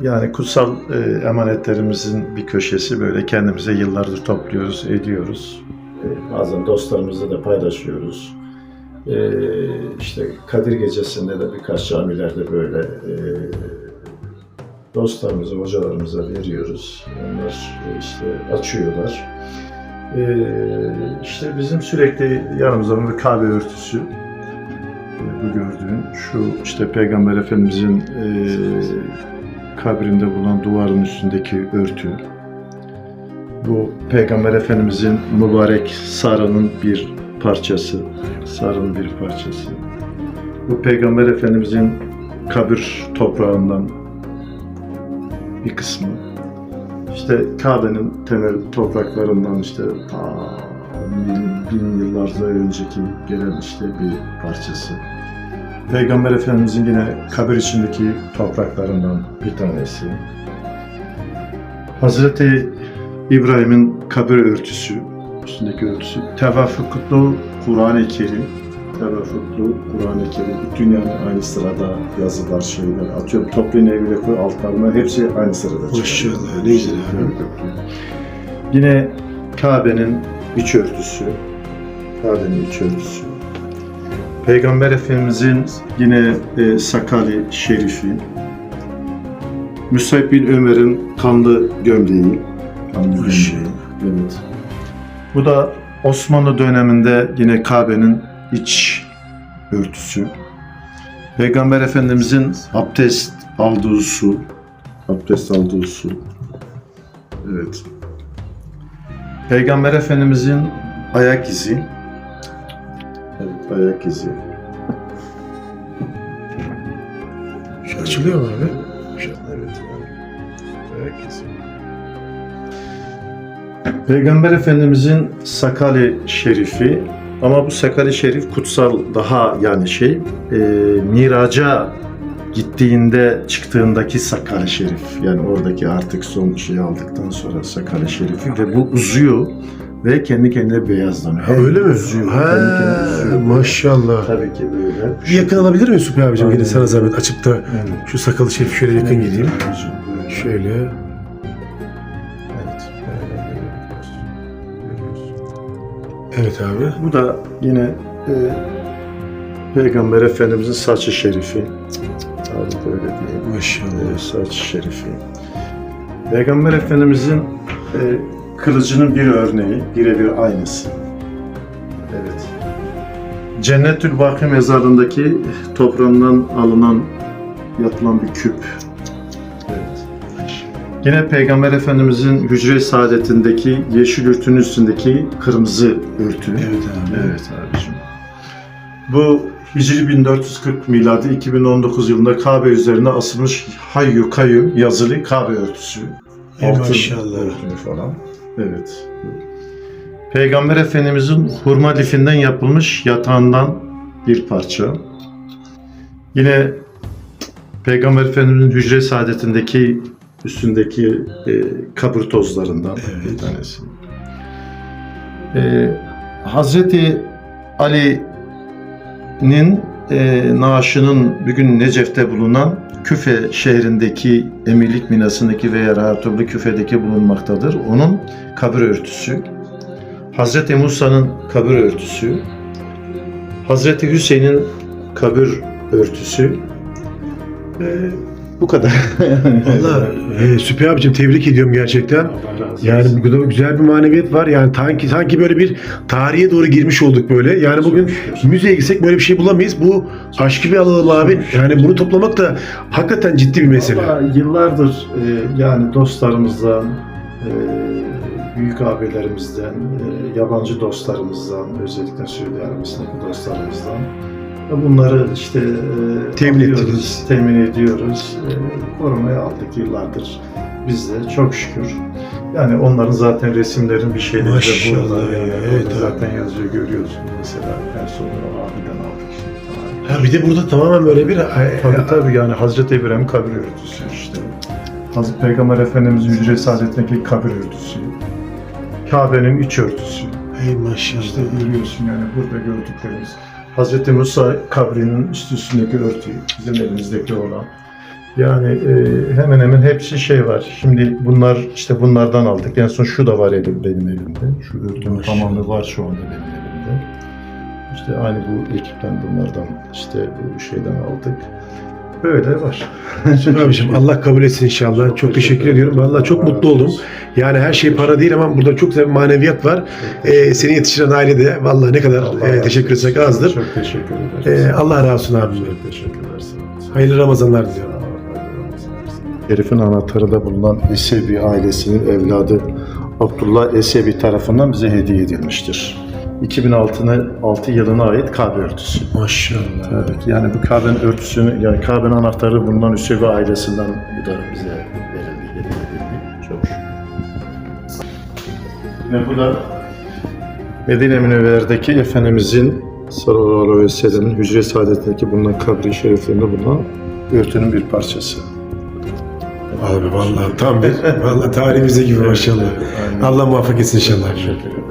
yani kutsal e, emanetlerimizin bir köşesi böyle kendimize yıllardır topluyoruz, ediyoruz. E, bazen dostlarımızla da paylaşıyoruz. E, işte Kadir Gecesi'nde de birkaç camilerde böyle e, dostlarımıza, hocalarımıza veriyoruz. Onlar işte açıyorlar. E, işte bizim sürekli yanımızda bir kahve örtüsü e, bu gördüğün şu işte Peygamber Efendimizin e, kabrinde bulunan duvarın üstündeki örtü. Bu Peygamber Efendimizin mübarek sarının bir parçası. Sarının bir parçası. Bu Peygamber Efendimizin kabir toprağından bir kısmı. İşte Kabe'nin temel topraklarından işte ta bin, bin yıllarca önceki gelen işte bir parçası. Peygamber Efendimizin yine kabir içindeki topraklarından bir tanesi. Hazreti İbrahim'in kabir örtüsü, üstündeki örtüsü. Tevafuklu Kur'an-ı Kerim. Tevafuklu Kur'an-ı Kerim. Dünyanın aynı sırada yazılar, şeyler. Atıyorum toplayın evine koy altlarına hepsi aynı sırada çıkıyor. Maşallah, ne güzel abi. Yine Kabe'nin iç örtüsü. Kabe'nin iç örtüsü. Peygamber Efendimizin yine e, sakali şerifi. Müsait bin Ömer'in kanlı gömleği. Kanlı gömleği. Maşallah. Evet. Bu da Osmanlı döneminde yine Kabe'nin iç örtüsü. Peygamber Efendimizin abdest aldığı su. Abdest aldığı su. Evet. Peygamber Efendimizin ayak izi. Evet, ayak izi. Şu açılıyor mu abi? Evet. Ayak izi. Peygamber Efendimizin sakali şerifi ama bu sakali şerif kutsal daha yani şey e, miraca gittiğinde çıktığındaki sakali şerif yani oradaki artık son şeyi aldıktan sonra sakali şerifi ve bu uzuyor ve kendi kendine beyazlanıyor. Ha, öyle mi? Uzuyor, Ha, kendi kendine uzuyor. maşallah. Tabii ki böyle. Bir yakın alabilir miyim Süper abicim? Aynen. Yine sana zahmet açıp da Evet. şu sakalı şerif şöyle yakın geleyim. Böyle. Şöyle. Evet. Evet abi. Bu da yine e, Peygamber Efendimizin saçı şerifi. Abi böyle diyeyim. Maşallah. E, saçı şerifi. Peygamber Efendimizin e, kılıcının bir örneği, birebir aynısı. Evet. Cennetül Baki mezarlığındaki toprağından alınan, yapılan bir küp. Evet. Yine Peygamber Efendimizin hücre saadetindeki yeşil örtünün üstündeki kırmızı örtü. Evet abi. Evet abicim. Bu Hicri 1440 miladi 2019 yılında Kabe üzerine asılmış Hayyu Kayyum yazılı Kabe örtüsü. Altın maşallah. falan. Evet. Peygamber Efendimizin hurma lifinden yapılmış yatağından bir parça. Yine Peygamber Efendimizin hücre saadetindeki üstündeki e, kabır tozlarından bir Evet. tanesi. E, Hazreti Ali'nin e, naaşının bugün Necef'te bulunan Küfe şehrindeki emirlik minasındaki veya Rahatublu Küfe'deki bulunmaktadır. Onun kabir örtüsü. Hazreti Musa'nın kabir örtüsü. Hazreti Hüseyin'in kabir örtüsü. E, bu kadar. Valla e, Süper abicim tebrik ediyorum gerçekten. Yani burada güzel bir maneviyat var. Yani sanki sanki böyle bir tarihe doğru girmiş olduk böyle. Yani bugün müzeye gitsek böyle bir şey bulamayız. Bu aşkı bir alalım abi. Yani bunu toplamak da hakikaten ciddi bir mesele. Vallahi yıllardır e, yani dostlarımızdan, e, büyük abilerimizden, e, yabancı dostlarımızdan, özellikle Suudi Arabistan'daki dostlarımızdan bunları işte e, Temin ettiniz. temin ediyoruz. E, korumaya aldık yıllardır biz de çok şükür. Yani onların zaten resimlerin bir şeyleri de burada. ya, Yani evet orada abi. zaten yazıyor görüyorsun mesela en son o abiden aldık işte. Ha bir de burada tamamen böyle bir Tabii tabii yani Hazreti İbrahim kabir örtüsü işte. Hazreti Peygamber Efendimizin hücre saadetindeki kabir örtüsü. Kabe'nin iç örtüsü. Ey maşallah. İşte görüyorsun yani burada gördüklerimiz. Hazreti Musa kabrinin üst üstündeki örtü, bizim elimizdeki olan. Yani e, hemen hemen hepsi şey var. Şimdi bunlar işte bunlardan aldık. En son şu da var elim, benim elimde. Şu örtünün tamamı var şu anda benim elimde. İşte aynı bu ekipten bunlardan işte bu şeyden aldık. Böyle var. Abiciğim Allah kabul etsin inşallah. Çok teşekkür ediyorum. Vallahi çok mutlu oldum. Yani her şey para değil ama burada çok güzel bir maneviyat var. Ee, seni yetiştiren aile de vallahi ne kadar Allah e, teşekkür etsek azdır. Çok teşekkür ederiz. Ee, Allah razı olsun abim. Çok teşekkürler. Hayırlı Ramazanlar diliyorum. Herifin anahtarı da bulunan Esebi ailesinin evladı Abdullah Esebi tarafından bize hediye edilmiştir. 2006'ına 6 yılına ait Kabe örtüsü. Maşallah. Evet, yani bu Kabe'nin örtüsünü, yani Kabe'nin anahtarı bulunan Üsevi ailesinden bu da bize verildi, edildi. Çok şükür. Yine bu da Medine Münevver'deki Efendimizin sallallahu aleyhi ve sellem'in hücre saadetindeki bulunan kabri şeriflerinde bulunan örtünün bir parçası. Abi vallahi tam bir vallahi tarihimizde gibi maşallah. Allah muvaffak etsin inşallah. Teşekkür ederim.